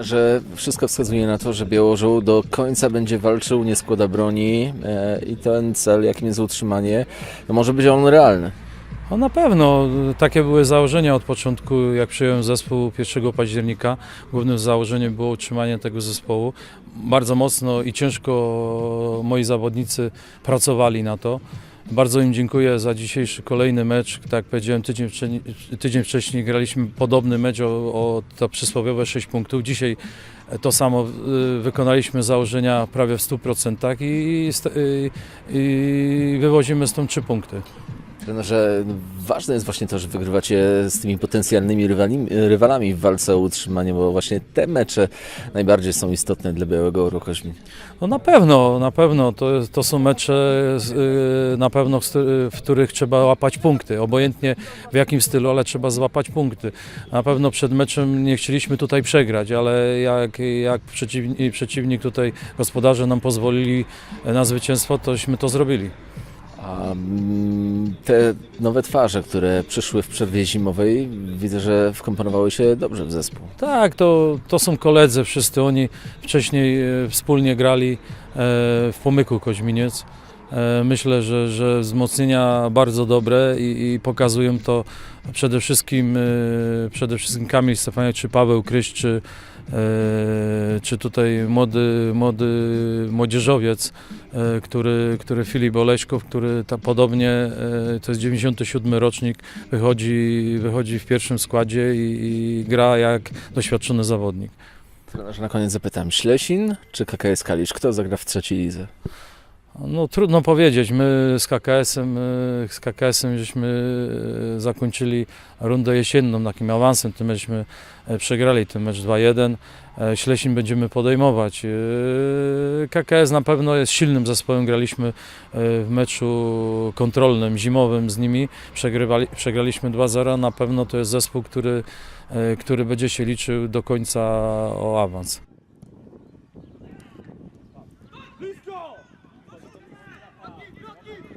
Że wszystko wskazuje na to, że Białożół do końca będzie walczył, nie składa broni e, i ten cel, jakim jest utrzymanie, może być on realny. No na pewno, takie były założenia od początku, jak przyjąłem zespół 1 października. Głównym założeniem było utrzymanie tego zespołu. Bardzo mocno i ciężko moi zawodnicy pracowali na to. Bardzo im dziękuję za dzisiejszy kolejny mecz. Tak powiedziałem, tydzień, wcze- tydzień wcześniej graliśmy podobny mecz o, o to przysłowiowe 6 punktów. Dzisiaj to samo y, wykonaliśmy założenia prawie w 100% i, i, i wywozimy stąd 3 punkty. Trenerze, ważne jest właśnie to, że wygrywacie z tymi potencjalnymi rywalami, rywalami w walce o utrzymanie, bo właśnie te mecze najbardziej są istotne dla Białego Koźmin. No na pewno, na pewno. To, jest- to są mecze z- y, na pewno, w których trzeba łapać punkty. Obojętnie w jakim stylu, ale trzeba złapać punkty. Na pewno przed meczem nie chcieliśmy tutaj przegrać, ale jak, jak przeciwnik, przeciwnik tutaj, gospodarze nam pozwolili na zwycięstwo, tośmy to zrobili. A mm, te nowe twarze, które przyszły w przerwie zimowej, widzę, że wkomponowały się dobrze w zespół. Tak, to, to są koledzy wszyscy. Oni wcześniej e, wspólnie grali e, w Pomyku Koźminiec. E, Myślę, że, że wzmocnienia bardzo dobre i, i pokazują to przede wszystkim, przede wszystkim Kamil Stefaniak, czy Paweł Kryś, czy, czy tutaj młody, młody młodzieżowiec, e, który, który Filip Oleśkow, który ta, podobnie, e, to jest 97 rocznik, wychodzi, wychodzi w pierwszym składzie i, i gra jak doświadczony zawodnik. Trenerze, na koniec zapytam, Ślesin czy KKS Kalisz? Kto zagra w trzeciej lidze? No trudno powiedzieć. My z KKS-em, y, z KKS-em żeśmy y, zakończyli rundę jesienną takim awansem. Tym myśmy e, przegrali ten mecz 2-1. E, Ślesin będziemy podejmować. Y, KKS na pewno jest silnym zespołem. Graliśmy e, w meczu kontrolnym, zimowym z nimi. Przegrywali, przegraliśmy 2-0. Na pewno to jest zespół, który, e, który będzie się liczył do końca o awans. Rocky, Rocky!